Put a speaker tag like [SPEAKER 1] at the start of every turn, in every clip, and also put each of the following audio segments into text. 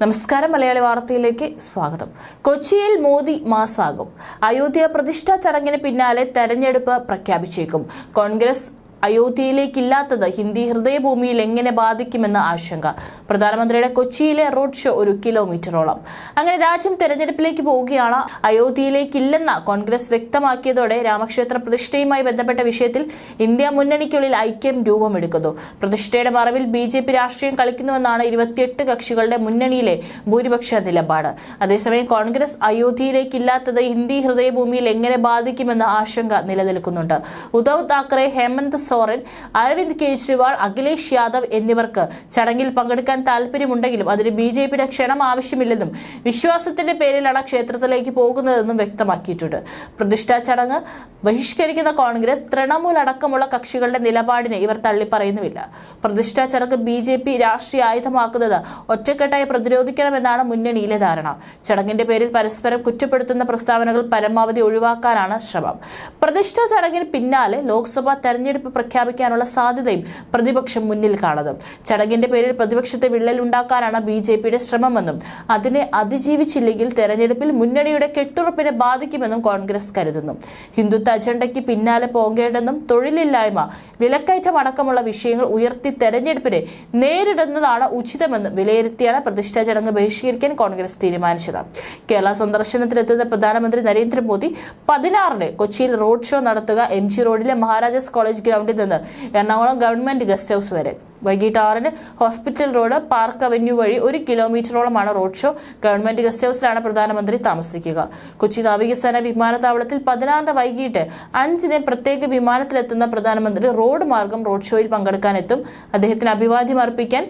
[SPEAKER 1] നമസ്കാരം മലയാളി വാർത്തയിലേക്ക് സ്വാഗതം. കൊച്ചിയിൽ മോദി മാസാകും. അയോധ്യ പ്രതിഷ്ഠാ ചടങ്ങിന് പിന്നാലെ തെരഞ്ഞെടുപ്പ് പ്രഖ്യാപിച്ചേക്കും. കോൺഗ്രസ് അയോധ്യയിലേക്കില്ലാത്തത് ഹിന്ദി ഹൃദയഭൂമിയിൽ എങ്ങനെ ബാധിക്കുമെന്ന ആശങ്ക. പ്രധാനമന്ത്രിയുടെ കൊച്ചിയിലെ റോഡ് ഷോ ഒരു കിലോമീറ്ററോളം. അങ്ങനെ രാജ്യം തെരഞ്ഞെടുപ്പിലേക്ക് പോവുകയാണ്. അയോധ്യയിലേക്കില്ലെന്ന കോൺഗ്രസ് വ്യക്തമാക്കിയതോടെ രാമക്ഷേത്ര പ്രതിഷ്ഠയുമായി ബന്ധപ്പെട്ട വിഷയത്തിൽ ഇന്ത്യ മുന്നണിക്കുള്ളിൽ ഐക്യം രൂപമെടുക്കുന്നു. പ്രതിഷ്ഠയുടെ മറവിൽ ബി ജെ പി രാഷ്ട്രീയം കളിക്കുന്നുവെന്നാണ് ഇരുപത്തിയെട്ട് കക്ഷികളുടെ മുന്നണിയിലെ ഭൂരിപക്ഷ നിലപാട്. അതേസമയം കോൺഗ്രസ് അയോധ്യയിലേക്കില്ലാത്തത് ഹിന്ദി ഹൃദയഭൂമിയിൽ എങ്ങനെ ബാധിക്കുമെന്ന ആശങ്ക നിലനിൽക്കുന്നുണ്ട്. ഉദ്ധവ് താക്കറെ ഹേമന്ത് സോറൻ അരവിന്ദ് കെജ്രിവാൾ അഖിലേഷ് യാദവ് എന്നിവർക്ക് ചടങ്ങിൽ പങ്കെടുക്കാൻ താല്പര്യമുണ്ടെങ്കിലും അതിന് ബി ജെ പിയുടെ ക്ഷണം ആവശ്യമില്ലെന്നും വിശ്വാസത്തിന്റെ പേരിലാണ് ക്ഷേത്രത്തിലേക്ക് പോകുന്നതെന്നും വ്യക്തമാക്കിയിട്ടുണ്ട്. പ്രതിഷ്ഠാ ചടങ്ങ് ബഹിഷ്കരിക്കുന്ന കോൺഗ്രസ് തൃണമൂൽ അടക്കമുള്ള കക്ഷികളുടെ നിലപാടിനെ ഇവർ തള്ളിപ്പറയുന്നുമില്ല. പ്രതിഷ്ഠാ ചടങ്ങ് ബി ജെ പി രാഷ്ട്രീയ ആയുധമാക്കുന്നത് ഒറ്റക്കെട്ടായി പ്രതിരോധിക്കണമെന്നാണ് മുന്നണിയിലെ ധാരണ. ചടങ്ങിന്റെ പേരിൽ പരസ്പരം കുറ്റപ്പെടുത്തുന്ന പ്രസ്താവനകൾ പരമാവധി ഒഴിവാക്കാനാണ് ശ്രമം. പ്രതിഷ്ഠാ ചടങ്ങിന് പിന്നാലെ ലോക്സഭാ തെരഞ്ഞെടുപ്പ് പ്രഖ്യാപിക്കാനുള്ള സാധ്യതയും പ്രതിപക്ഷം മുന്നിൽ കാണുന്നത് ചടങ്ങിന്റെ പേരിൽ പ്രതിപക്ഷത്തെ വിള്ളൽ ഉണ്ടാക്കാനാണ് ബി ജെ പിയുടെ ശ്രമമെന്നും അതിനെ അതിജീവിച്ചില്ലെങ്കിൽ തെരഞ്ഞെടുപ്പിൽ മുന്നണിയുടെ കെട്ടുറപ്പിനെ ബാധിക്കുമെന്നും കോൺഗ്രസ് കരുതുന്നു. ഹിന്ദുത്വ അജണ്ടയ്ക്ക് പിന്നാലെ പോകേണ്ടെന്നും തൊഴിലില്ലായ്മ വിലക്കയറ്റം അടക്കമുള്ള വിഷയങ്ങൾ ഉയർത്തി തെരഞ്ഞെടുപ്പിനെ നേരിടുന്നതാണ് ഉചിതമെന്ന് വിലയിരുത്തിയാണ് പ്രതിഷ്ഠാ ചടങ്ങ് ബഹിഷ്കരിക്കാൻ കോൺഗ്രസ് തീരുമാനിച്ചത്. കേരള സന്ദർശനത്തിലെത്തുന്ന പ്രധാനമന്ത്രി നരേന്ദ്രമോദി പതിനാറിന് കൊച്ചിയിൽ റോഡ് ഷോ നടത്തുക. എം ജി റോഡിലെ മഹാരാജാസ് കോളേജ് ഗ്രൗണ്ടിൽ നിന്ന് എറണാകുളം ഗവൺമെന്റ് ഗസ്റ്റ് ഹൗസ് വരെ. വൈകിട്ട് ആറിന് ഹോസ്പിറ്റൽ റോഡ് പാർക്ക് അവന്യൂ വഴി ഒരു കിലോമീറ്ററോളമാണ് റോഡ് ഷോ. ഗവൺമെന്റ് ഗസ്റ്റ് ഹൌസിലാണ് പ്രധാനമന്ത്രി താമസിക്കുക. കൊച്ചി നാവികസേന വിമാനത്താവളത്തിൽ പതിനാറിന് വൈകിട്ട് അഞ്ചിന് പ്രത്യേക വിമാനത്തിലെത്തുന്ന പ്രധാനമന്ത്രി റോഡ് മാർഗം റോഡ് ഷോയിൽ പങ്കെടുക്കാനെത്തും. അദ്ദേഹത്തിന് അഭിവാദ്യം അർപ്പിക്കാൻ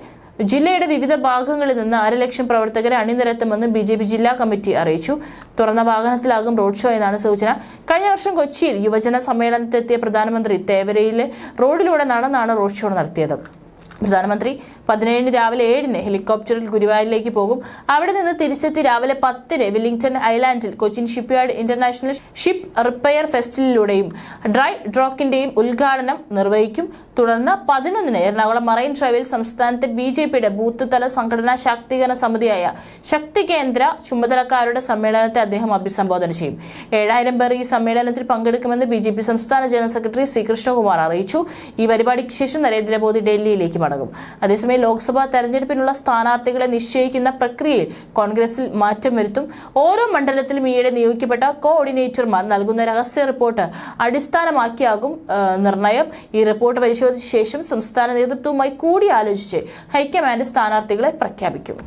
[SPEAKER 1] ജില്ലയുടെ വിവിധ ഭാഗങ്ങളിൽ നിന്ന് അരലക്ഷം പ്രവർത്തകരെ അണിനിരത്തുമെന്ന് ബി ജെ പി ജില്ലാ കമ്മിറ്റി അറിയിച്ചു. തുറന്ന വാഹനത്തിലാകും റോഡ് ഷോ എന്നാണ് സൂചന. കഴിഞ്ഞ വർഷം കൊച്ചിയിൽ യുവജന സമ്മേളനത്തെത്തിയ പ്രധാനമന്ത്രി തേവരയിലെ റോഡിലൂടെ നടന്നാണ് റോഡ് ഷോ നടത്തിയത്. പ്രധാനമന്ത്രി പതിനേഴിന് രാവിലെ ഏഴിന് ഹെലികോപ്റ്ററിൽ ഗുരുവായൂരിലേക്ക് പോകും. അവിടെ നിന്ന് തിരിച്ചെത്തി രാവിലെ പത്തിന് Willingdon ഐലാൻഡിൽ Cochin shipyard international ship repair ഫെസ്റ്റിവലിലൂടെയും dry ഡ്രോക്കിന്റെയും ഉദ്ഘാടനം നിർവഹിക്കും. തുടർന്ന് പതിനൊന്നിന് എറണാകുളം മറൈൻ ഡ്രൈവിൽ സംസ്ഥാനത്തെ ബി ജെ പിയുടെ ബൂത്ത് തല സംഘടനാ ശാക്തീകരണ സമിതിയായ ശക്തി കേന്ദ്ര ചുമതലക്കാരുടെ സമ്മേളനത്തെ അദ്ദേഹം അഭിസംബോധന ചെയ്യും. ഏഴായിരം പേർ ഈ സമ്മേളനത്തിൽ പങ്കെടുക്കുമെന്ന് ബി സംസ്ഥാന ജനറൽ സെക്രട്ടറി സി കൃഷ്ണകുമാർ അറിയിച്ചു. ഈ പരിപാടിക്ക് ശേഷം നരേന്ദ്രമോദി ഡൽഹിയിലേക്ക് മടങ്ങും. അതേസമയം ലോക്സഭാ തെരഞ്ഞെടുപ്പിനുള്ള സ്ഥാനാർത്ഥികളെ നിശ്ചയിക്കുന്ന പ്രക്രിയയിൽ കോൺഗ്രസിൽ മാറ്റം വരുത്തും. ഓരോ മണ്ഡലത്തിലും ഈയിടെ നിയോഗിക്കപ്പെട്ട കോർഡിനേറ്റർമാർ നൽകുന്ന രഹസ്യ റിപ്പോർട്ട് അടിസ്ഥാനമാക്കിയാകും നിർണയം. ഈ റിപ്പോർട്ട് പരിശോധിച്ച ശേഷം സംസ്ഥാന നേതൃത്വവുമായി കൂടിയാലോചിച്ച് ഹൈക്കമാൻഡ് സ്ഥാനാർത്ഥികളെ പ്രഖ്യാപിക്കും.